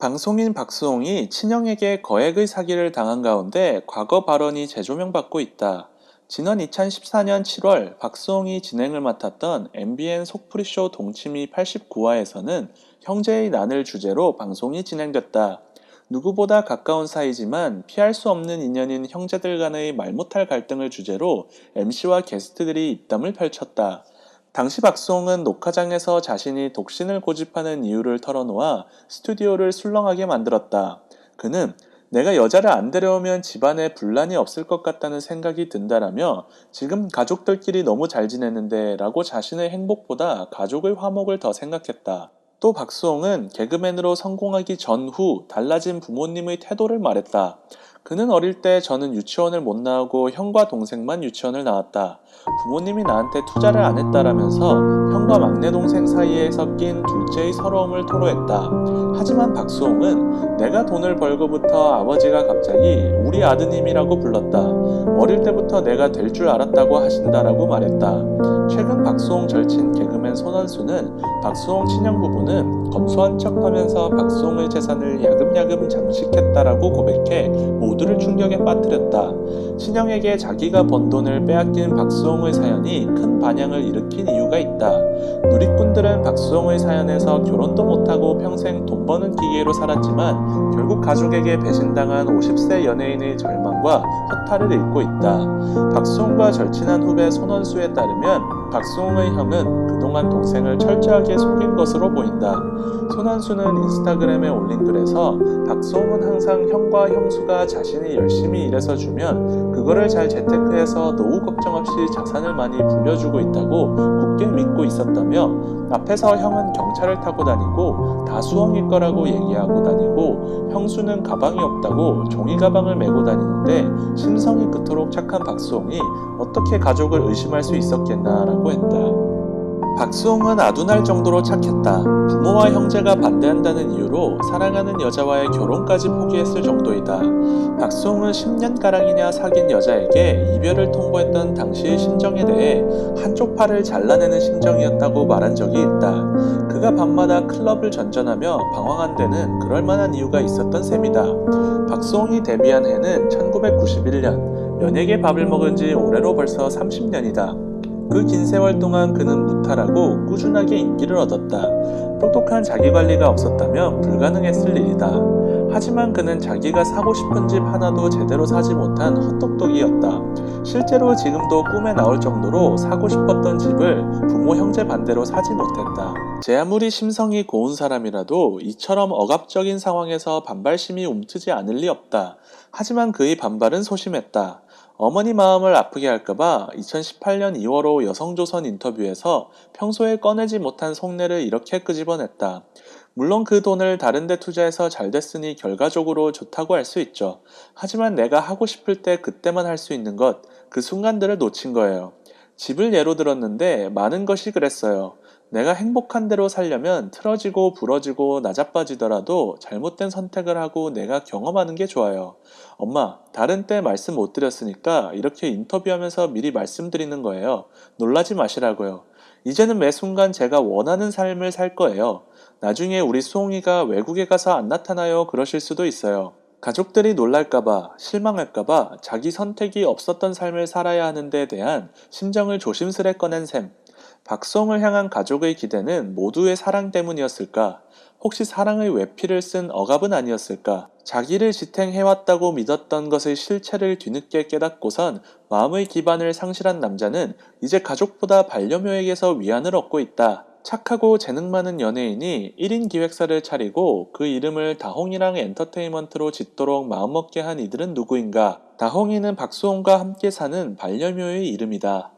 방송인 박수홍이 친형에게 거액의 사기를 당한 가운데 과거 발언이 재조명받고 있다. 지난 2014년 7월 박수홍이 진행을 맡았던 MBN 속풀이쇼 동치미 89화에서는 형제의 난을 주제로 방송이 진행됐다. 누구보다 가까운 사이지만 피할 수 없는 인연인 형제들 간의 말 못할 갈등을 주제로 MC와 게스트들이 입담을 펼쳤다. 당시 박수홍은 녹화장에서 자신이 독신을 고집하는 이유를 털어놓아 스튜디오를 술렁하게 만들었다. 그는 내가 여자를 안 데려오면 집안에 분란이 없을 것 같다는 생각이 든다라며 지금 가족들끼리 너무 잘 지내는데 라고 자신의 행복보다 가족의 화목을 더 생각했다. 또 박수홍은 개그맨으로 성공하기 전후 달라진 부모님의 태도를 말했다. 그는 어릴 때 저는 유치원을 못 나오고 형과 동생만 유치원을 나왔다. 부모님이 나한테 투자를 안 했다라면서 형과 막내 동생 사이에 섞인 둘째의 서러움을 토로했다. 하지만 박수홍은 내가 돈을 벌고부터 아버지가 갑자기 우리 아드님이라고 불렀다. 어릴 때부터 내가 될 줄 알았다고 하신다라고 말했다. 최근 박수홍 절친 개그맨 손원수는 박수홍 친형 부부는 검소한 척하면서 박수홍의 재산을 야금야금 잠식했다라고 고백해 모두를 충격에 빠뜨렸다. 친형에게 자기가 번 돈을 빼앗긴 박수홍의 사연이 큰 반향을 일으킨 이유가 있다. 누리꾼들은 박수홍의 사연에서 결혼도 못하고 평생 돈 버는 기계로 살았지만 결국 가족에게 배신당한 50세 연예인의 절망과 허탈을 읽고 있다. 박수홍과 절친한 후배 손원수에 따르면 박수홍의 형은 그동안 동생을 철저하게 속인 것으로 보인다. 손원수는 인스타그램에 올린 글에서 박수홍은 항상 형과 형수가 자신이 열심히 일해서 주면 그거를 잘 재테크해서 노후 걱정 없이 자산을 많이 불려주고 있다고 굳게 믿고 있었다며 앞에서 형은 경차를 타고 다니고 다 수홍일 거라고 얘기하고 다니고 형수는 가방이 없다고 종이 가방을 메고 다니는데 심성이 그토록 착한 박수홍이 어떻게 가족을 의심할 수 있었겠나라고 했다. 박수홍은 아둔할 정도로 착했다. 부모와 형제가 반대한다는 이유로 사랑하는 여자와의 결혼까지 포기했을 정도이다. 박수홍은 10년가량이냐 사귄 여자에게 이별을 통보했던 당시의 심정에 대해 한쪽 팔을 잘라내는 심정이었다고 말한 적이 있다. 그가 밤마다 클럽을 전전하며 방황한 데는 그럴 만한 이유가 있었던 셈이다. 박수홍이 데뷔한 해는 1991년, 연예계 밥을 먹은 지 올해로 벌써 30년이다. 그 긴 세월 동안 그는 무탈하고 꾸준하게 인기를 얻었다. 똑똑한 자기관리가 없었다면 불가능했을 일이다. 하지만 그는 자기가 사고 싶은 집 하나도 제대로 사지 못한 헛똑똑이었다. 실제로 지금도 꿈에 나올 정도로 사고 싶었던 집을 부모 형제 반대로 사지 못했다. 제 아무리 심성이 고운 사람이라도 이처럼 억압적인 상황에서 반발심이 움트지 않을 리 없다. 하지만 그의 반발은 소심했다. 어머니 마음을 아프게 할까봐 2018년 2월 호 여성조선 인터뷰에서 평소에 꺼내지 못한 속내를 이렇게 끄집어냈다. 물론 그 돈을 다른 데 투자해서 잘 됐으니 결과적으로 좋다고 할 수 있죠. 하지만 내가 하고 싶을 때 그때만 할 수 있는 것, 그 순간들을 놓친 거예요. 집을 예로 들었는데 많은 것이 그랬어요. 내가 행복한 대로 살려면 틀어지고 부러지고 나자빠지더라도 잘못된 선택을 하고 내가 경험하는 게 좋아요. 엄마, 다른 때 말씀 못 드렸으니까 이렇게 인터뷰하면서 미리 말씀드리는 거예요. 놀라지 마시라고요. 이제는 매 순간 제가 원하는 삶을 살 거예요. 나중에 우리 수홍이가 외국에 가서 안 나타나요 그러실 수도 있어요. 가족들이 놀랄까봐, 실망할까봐 자기 선택이 없었던 삶을 살아야 하는 데 대한 심정을 조심스레 꺼낸 셈. 박성을 향한 가족의 기대는 모두의 사랑 때문이었을까? 혹시 사랑의 외피를 쓴 억압은 아니었을까? 자기를 지탱해왔다고 믿었던 것의 실체를 뒤늦게 깨닫고선 마음의 기반을 상실한 남자는 이제 가족보다 반려묘에게서 위안을 얻고 있다. 착하고 재능 많은 연예인이 1인 기획사를 차리고 그 이름을 다홍이랑 엔터테인먼트로 짓도록 마음먹게 한 이들은 누구인가? 다홍이는 박수홍과 함께 사는 반려묘의 이름이다.